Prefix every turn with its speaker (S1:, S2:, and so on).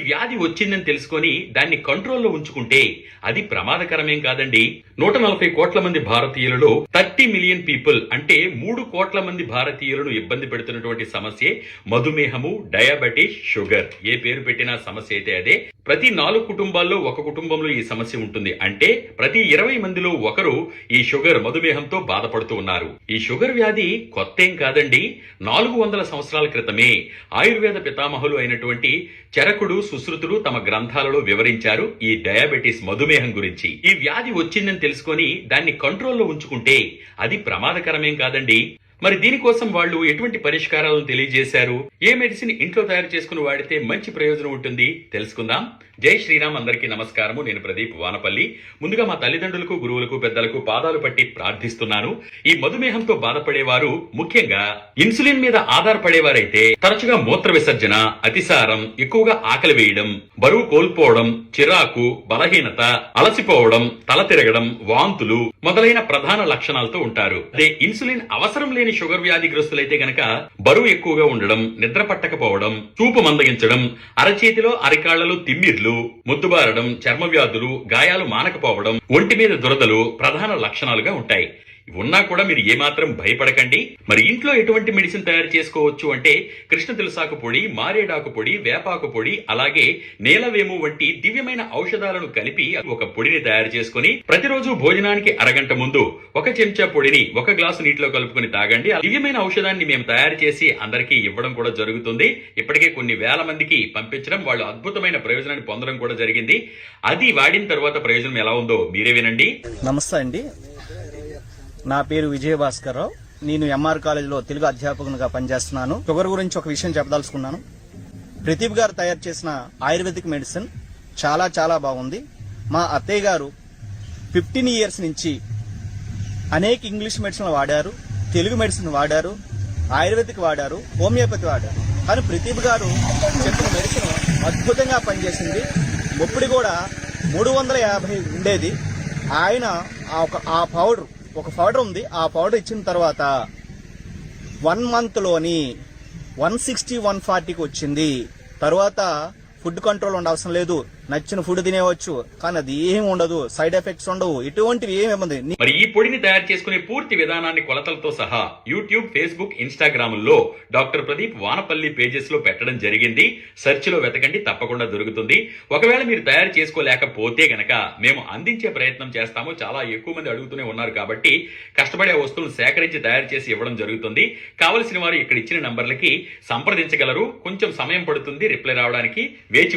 S1: వ్యాధి వచ్చిందని తెలుసుకొని దాన్ని కంట్రోల్లో ఉంచుకుంటే అది ప్రమాదకరమేం కాదండి. నూట నలభై కోట్ల మంది భారతీయులలో థర్టీ మిలియన్ పీపుల్ అంటే మూడు కోట్ల మంది భారతీయులను ఇబ్బంది పెడుతున్నటువంటి సమస్యే మధుమేహము డయాబెటీస్ షుగర్. ఏ పేరు పెట్టినా సమస్య అయితే అదే. ప్రతి నాలుగు కుటుంబాల్లో ఒక కుటుంబంలో ఈ సమస్య ఉంటుంది. అంటే ప్రతి ఇరవై మందిలో ఒకరు ఈ షుగర్ మధుమేహంతో బాధపడుతూ ఉన్నారు. ఈ షుగర్ వ్యాధి కొత్తేం కాదండి. నాలుగు వందల సంవత్సరాల క్రితమే ఆయుర్వేద పితామహులు అయినటువంటి చరకుడు సుశ్రుతులు తమ గ్రంథాలలో వివరించారు ఈ డయాబెటీస్ మధుమేహం గురించి. ఈ వ్యాధి వచ్చిందని తెలుసుకొని దాన్ని కంట్రోల్లో ఉంచుకుంటే అది ప్రమాదకరమేం కాదండి. మరి దీనికోసం వాళ్ళు ఎటువంటి పరిష్కారాలను తెలియజేశారు? ఏ మెడిసిన్ ఇంట్లో తయారు చేసుకుని వాడితే మంచి ప్రయోజనం ఉంటుంది? తెలుసుకుందాం. జై శ్రీరామ్ అందరికీ నమస్కారము. నేను ప్రదీప్ వానపల్లి. ముందుగా మా తల్లిదండ్రులకు గురువులకు పెద్దలకు పాదాలు పట్టి ప్రార్థిస్తున్నాను. ఈ మధుమేహంతో బాధపడేవారు ముఖ్యంగా ఇన్సులిన్ మీద ఆధారపడేవారైతే తరచుగా మూత్ర విసర్జన అతిసారం ఎక్కువగా ఆకలి వేయడం బరువు కోల్పోవడం చిరాకు బలహీనత అలసిపోవడం తల తిరగడం వాంతులు మొదలైన ప్రధాన లక్షణాలతో ఉంటారు. అదే ఇన్సులిన్ అవసరం లేని షుగర్ వ్యాధిగ్రస్తులైతే గనక బరువు ఎక్కువగా ఉండడం నిద్ర పట్టకపోవడం చూపు మందగించడం అరచేతిలో అరికాళ్ళలో తిమ్మిర్లు ముద్దుబారడం చర్మ వ్యాధులు గాయాలు మానకపోవడం ఒంటి మీద దురదలు ప్రధాన లక్షణాలుగా ఉంటాయి. ఉన్నా కూడా మీరు ఏమాత్రం భయపడకండి. మరి ఇంట్లో ఎటువంటి మెడిసిన్ తయారు చేసుకోవచ్చు అంటే కృష్ణ తులసాకు పొడి మారేడాకు పొడి వేపాకు పొడి అలాగే నేలవేము వంటి దివ్యమైన ఔషధాలను కలిపి ఒక పొడిని తయారు చేసుకుని ప్రతిరోజు భోజనానికి అరగంట ముందు ఒక చెంచా పొడిని ఒక గ్లాసు నీటిలో కలుపుకొని తాగండి. దివ్యమైన ఔషధాన్ని మేము తయారు చేసి అందరికీ ఇవ్వడం కూడా జరుగుతుంది. ఇప్పటికే కొన్ని వేల మందికి పంపించడం వాళ్ళు అద్భుతమైన ప్రయోజనాన్ని పొందడం కూడా జరిగింది. అది వాడిన తర్వాత ప్రయోజనం ఎలా ఉందో మీరే వినండి.
S2: నమస్తే అండి. నా పేరు విజయభాస్కర్రావు. నేను ఎంఆర్ కాలేజీలో తెలుగు అధ్యాపకునిగా పనిచేస్తున్నాను. షుగర్ గురించి ఒక విషయం చెప్పదలుచుకున్నాను. ప్రదీప్ గారు తయారు చేసిన ఆయుర్వేదిక్ మెడిసిన్ చాలా చాలా బాగుంది. మా అత్తయ్య గారు ఫిఫ్టీన్ ఇయర్స్ నుంచి అనేక ఇంగ్లీష్ మెడిసిన్లు వాడారు తెలుగు మెడిసిన్ వాడారు ఆయుర్వేదిక్ వాడారు హోమియోపతి వాడారు. కానీ ప్రదీప్ గారు చెప్పిన మెడిసిన్ అద్భుతంగా పనిచేసింది. ఒప్పుడు కూడా మూడు వందల యాభై ఉండేది. ఆయన ఆ ఒక ఆ పౌడర్ ఒక పౌడర్ ఉంది. ఆ పౌడర్ ఇచ్చిన తర్వాత వన్ మంత్లోని వన్ సిక్స్టీ వన్ ఫార్టీకి వచ్చింది. తర్వాత ఫుడ్ కంట్రోల్ ఉండవసరం లేదు. నచ్చిన ఫుడ్ తినేవచ్చు కానీ అది ఏమి ఉండదు. సైడ్ ఎఫెక్ట్స్ ఉండవు. ఇటువంటివి ఏమి
S1: మరి ఈ పొడిని తయారు చేసుకునే పూర్తి విధానాన్ని కొలతలతో సహా యూట్యూబ్ ఫేస్బుక్ ఇన్స్టాగ్రామ్లో డాక్టర్ ప్రదీప్ వానపల్లి పేజెస్లో పెట్టడం జరిగింది. సెర్చ్లో వెతకండి తప్పకుండా దొరుకుతుంది. ఒకవేళ మీరు తయారు చేసుకోలేకపోతే గనక మేము అందించే ప్రయత్నం చేస్తాము. చాలా ఎక్కువ మంది అడుగుతూనే ఉన్నారు కాబట్టి కష్టపడే వస్తువులు సేకరించి తయారు చేసి ఇవ్వడం జరుగుతుంది. కావలసిన వారు ఇక్కడ ఇచ్చిన నంబర్లకి సంప్రదించగలరు. కొంచెం సమయం పడుతుంది. రిప్లై రావడానికి వేచి